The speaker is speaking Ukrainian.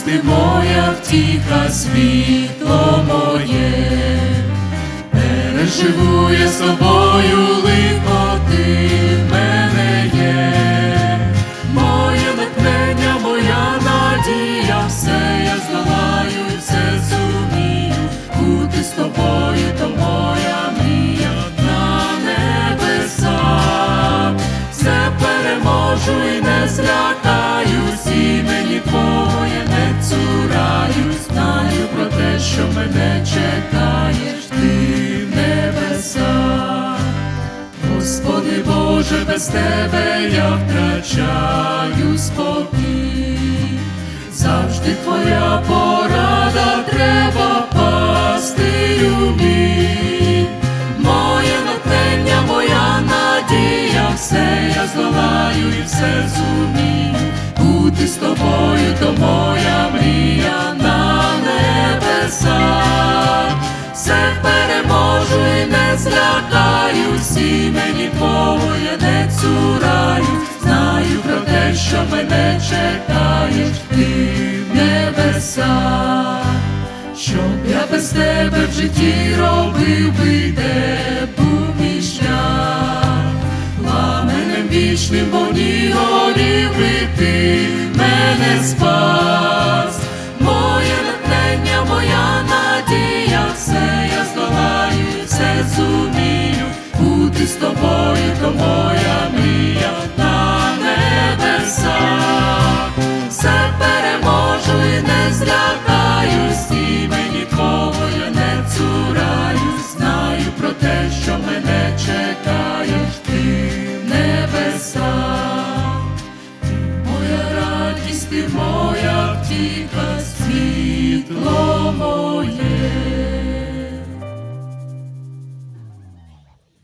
радість, ти моя втіха, світло моє, переживу я з тобою лихо, ти в мене є, моє натхнення, моя надія, все я здолаю, все зумію, бути з тобою, то моя мрія на небесах, все переможу і Господи Боже, без тебе я втрачаю спокій, завжди твоя порада треба пасти умій. Моє натхнення, моя надія, все я здолаю і все зумію. Бути з тобою, то моя переможу і не злякаюсь, імені Твого я не цураю, знаю про те, що мене чекаєш, ти в небесах, щоб я без тебе в житті робив би де був мій шлях, пламенем вічним вогні горів би ти мене спас, все бути з тобою, то моя мрія на небесах, все переможу і не злякаюсь, імені Твого я не цураюсь, знаю про те, що мене чекаєш, ти в небесах, ти моя радість, ти моя втіха,